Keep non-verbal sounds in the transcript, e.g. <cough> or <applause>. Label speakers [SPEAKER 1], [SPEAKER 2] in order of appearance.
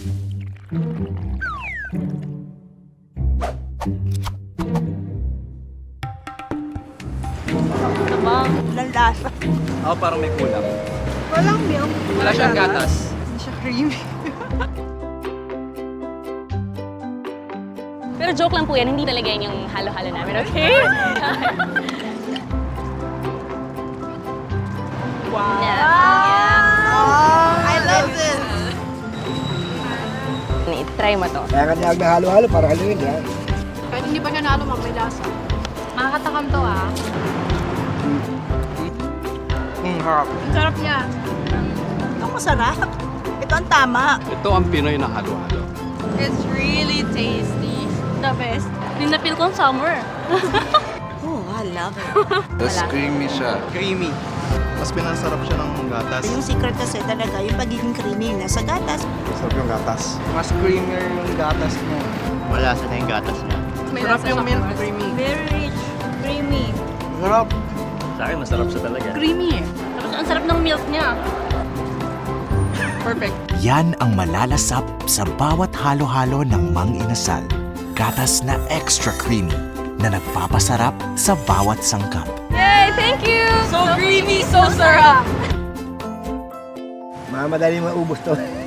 [SPEAKER 1] Ba?
[SPEAKER 2] Walang lasa.
[SPEAKER 3] Ako parang may kulang.
[SPEAKER 2] Walang milk.
[SPEAKER 3] Wala siyang gatas.
[SPEAKER 2] Hindi siya creamy.
[SPEAKER 1] Pero joke lang po yan, hindi talaga yan yung halo-halo namin, okay? <laughs> I-try mo to.
[SPEAKER 4] Kaya ka niyag na halo-halo para haluin yan.
[SPEAKER 5] Kahit hindi pa siya nalo, ma'am, may lasa. Makakatakam to, ah.
[SPEAKER 3] Hmm, harap.
[SPEAKER 5] Ang sarap niya.
[SPEAKER 2] Ito masarap. Ito ang tama.
[SPEAKER 3] Ito ang Pinoy na halo-halo.
[SPEAKER 5] It's really tasty. The best.
[SPEAKER 1] Dinapil ko ang summer. <laughs>
[SPEAKER 2] Oh, I love it.
[SPEAKER 6] Tapos creamy siya.
[SPEAKER 3] Creamy.
[SPEAKER 7] Mas pinasarap siya ng gatas.
[SPEAKER 2] yung secret kasi talaga, yung pagiging creamy na sa gatas.
[SPEAKER 7] Masarap yung gatas.
[SPEAKER 3] Mas creamier yung gatas niya.
[SPEAKER 8] Malasa na yung gatas niya.
[SPEAKER 5] May
[SPEAKER 3] Sarap yung milk creamy.
[SPEAKER 2] Very rich, creamy.
[SPEAKER 3] Sarap.
[SPEAKER 8] Sa akin, masarap siya talaga.
[SPEAKER 5] Creamy eh.
[SPEAKER 1] Tapos ang sarap ng milk niya.
[SPEAKER 5] Perfect.
[SPEAKER 9] Yan ang malalasap sa bawat halo-halo ng Mang Inasal. Gatas na extra creamy na nagpapasarap sa bawat sangkap.
[SPEAKER 1] Yay! Thank you!
[SPEAKER 5] So creamy, so sarap.
[SPEAKER 4] Mamadali maubos to. <laughs>